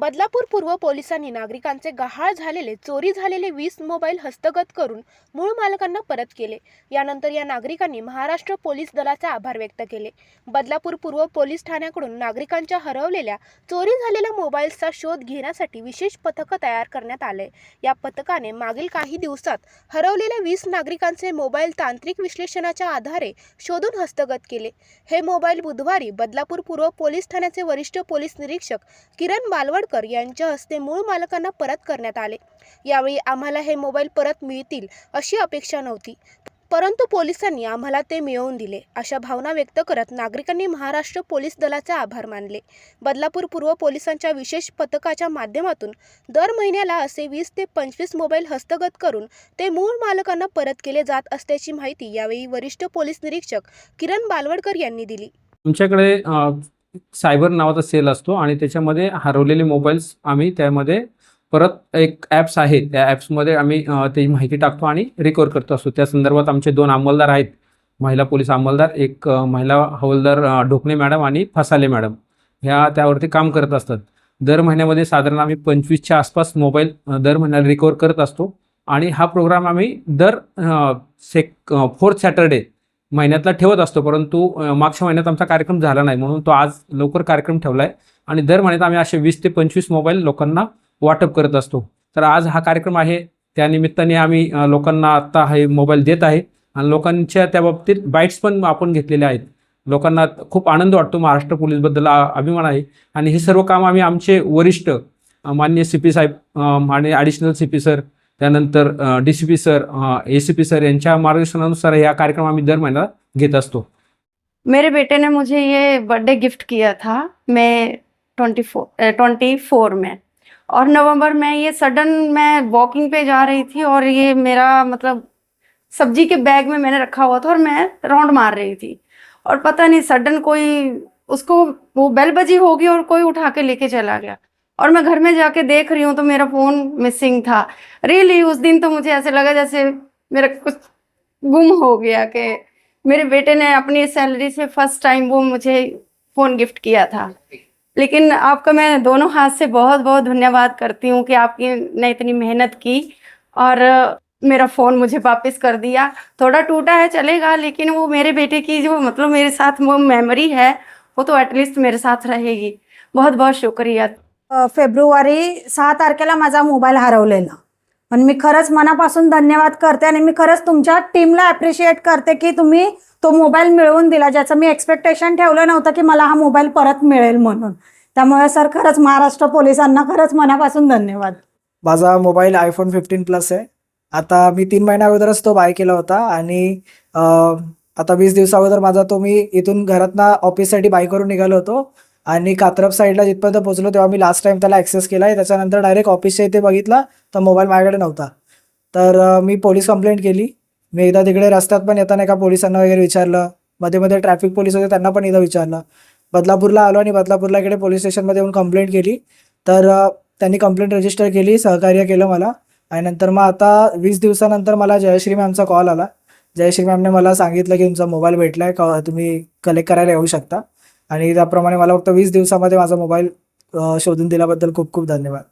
बदलापूर पूर्व पोलिसांनी नागरिकांचे गहाळ झालेले चोरी झालेले वीस मोबाईल हस्तगत करून मूळ मालकांना परत केले. यानंतर या नागरिकांनी महाराष्ट्र पोलीस दलाचे आभार व्यक्त केले. बदलापूर पूर्व पोलीस ठाण्याकडून नागरिकांच्या हरवलेल्या चोरी झालेल्या मोबाईल्सचा शोध घेण्यासाठी विशेष पथकं तयार करण्यात आले. या पथकाने मागील काही दिवसात हरवलेल्या वीस नागरिकांचे मोबाईल तांत्रिक विश्लेषणाच्या आधारे शोधून हस्तगत केले. हे मोबाईल बुधवारी बदलापूर पूर्व पोलीस ठाण्याचे वरिष्ठ पोलीस निरीक्षक किरण बालवड बालवडकर यांच्या हस्ते मूळ मालकांना परत करण्यात आले. यावेळी आम्हाला हे मोबाईल परत मिळतील अशी अपेक्षा नव्हती. परंतु पोलिसांनी आम्हाला ते मिळवून दिले अशा भावना व्यक्त करत नागरिकांनी महाराष्ट्र पोलीस दलाचे आभार मानले. बदलापूर पूर्व पोलिसांच्या विशेष पथकाच्या माध्यमातून दर महिन्याला असे वीस ते पंचवीस मोबाईल हस्तगत करून ते मूळ मालकांना परत केले जात असल्याची माहिती यावेळी वरिष्ठ पोलीस निरीक्षक किरण बालवडकर यांनी दिली. तुमच्याकडे सायबर नावाचा सेल असतो आणि त्याच्यामध्ये हरवलेले मोबाईल्स आम्ही त्यामध्ये परत एक ॲप्स आहे त्या ॲप्समध्ये आम्ही त्याची माहिती टाकतो आणि रिकवर करतो असतो. त्या संदर्भात आमचे दोन अंमलदार आहेत. महिला पोलीस अंमलदार एक महिला हवलदार ढोकणे मॅडम आणि फसाले मॅडम. ह्या त्यावरती काम करत असतात. दर महिन्यामध्ये साधारण आम्ही पंचवीसच्या आसपास मोबाईल दर महिन्याला रिकवर करत असतो. आणि हा प्रोग्राम आम्ही दर सेक फोर्थ सॅटर्डे महिन्यातला ठेवत असतो परंतु मागच्या महिन्यात आमचा कार्यक्रम झाला नाही म्हणून तो आज लवकर कार्यक्रम ठेवला आहे आणि दर महिन्यात आम्ही असे वीस ते पंचवीस मोबाईल लोकांना वाटप करत असतो. तर आज हा कार्यक्रम आहे. त्यानिमित्ताने आम्ही लोकांना आत्ता हे मोबाईल देत आहे. आणि लोकांच्या त्या बाबतीत बाईट्स पण आपण घेतलेले आहेत. लोकांना खूप आनंद वाटतो. महाराष्ट्र पोलीसबद्दल अभिमान आहे. आणि हे सर्व काम आम्ही आमचे वरिष्ठ मान्य माननीय सी पी साहेब अ, आणि ॲडिशनल सी पी सर त्यानंतर D C P sir A C P sir यांच्या मार्गदर्शनानुसार हा कार्यक्रम आम्ही दर महिन्याला घेत असतो. मेरे बेटे ने मुझे ये बर्थडे गिफ्ट किया था, मैं ट्वेंटी फोर ट्वेंटी फोर में। और नवंबर में ये सडन मैं वॉकिंग पे जा रही थी और ये मेरा मतलब सब्ज़ी के बैग में मैंने रखा हुआ था और मैं राउंड मार रही थी। और पता नहीं सडन कोई उसको वो बेल बजी होगी और कोई उठा के लेके चला गया। और मैं घर में जाके देख रही हूँ तो मेरा फ़ोन मिसिंग था। रियली उस दिन तो मुझे ऐसे लगा जैसे मेरा कुछ गुम हो गया कि मेरे बेटे ने अपनी सैलरी से फ़र्स्ट टाइम वो मुझे फ़ोन गिफ्ट किया था। लेकिन आपका मैं दोनों हाथ से बहुत बहुत धन्यवाद करती हूँ कि आपकी ने इतनी मेहनत की और मेरा फ़ोन मुझे वापस कर दिया। थोड़ा टूटा है, चलेगा, लेकिन वो मेरे बेटे की जो मतलब मेरे साथ वो मेमोरी है, वो तो एटलीस्ट मेरे साथ रहेगी। बहुत बहुत शुक्रिया। फेब्रुवारी सहा तारखेला माझा मोबाईल हरवलेला. पण मी खरंच मनापासून धन्यवाद करते आणि मी खरंच तुमच्या टीमला ॲप्रिशिएट करते की तुम्ही तो मोबाईल मिळवून दिला ज्याचं मी एक्सपेक्टेशन ठेवलं नव्हतं की मला हा मोबाईल परत मिळेल म्हणून. त्यामुळे सर खरंच महाराष्ट्र पोलिसांना खरंच मनापासून धन्यवाद. माझा मोबाईल आयफोन फिफ्टीन प्लस आहे. आता मी तीन महिन्या अगोदरच तो बाय केला होता आणि आता वीस दिवसा अगोदर माझा तो मी इथून घरातनं ऑफिससाठी बाय करून निघालो होतो. आणि कात्रप साईडला जिथपर्यंत पोहोचलो तेव्हा मी लास्ट टाइम त्याला ॲक्सेस केला आहे त्याच्यानंतर डायरेक्ट ऑफिसच्या इथे बघितला तर मोबाईल माझ्याकडे नव्हता. तर मी पोलीस कंप्लेंट केली. मी एकदा तिकडे रस्त्यात पण येताना एका पोलिसांना वगैरे विचारलं. मध्ये मध्ये ट्रॅफिक पोलीस होते त्यांना पण एकदा विचारलं. बदलापूरला आलो आणि बदलापूरला इकडे पोलीस स्टेशनमध्ये येऊन कंप्लेंट केली. तर त्यांनी कंप्लेंट रजिस्टर केली सहकार्य केलं मला. आणि नंतर मग आता वीस दिवसानंतर मला जयश्री मॅमचा कॉल आला. जयश्री मॅमने मला सांगितलं की तुमचा मोबाईल भेटला आहे तुम्ही कलेक्ट करायला येऊ शकता. आणि त्याप्रमाणे मला फक्त वीस दिवसामध्ये माझा मोबाईल शोधून दिल्याबद्दल खूप खूप धन्यवाद.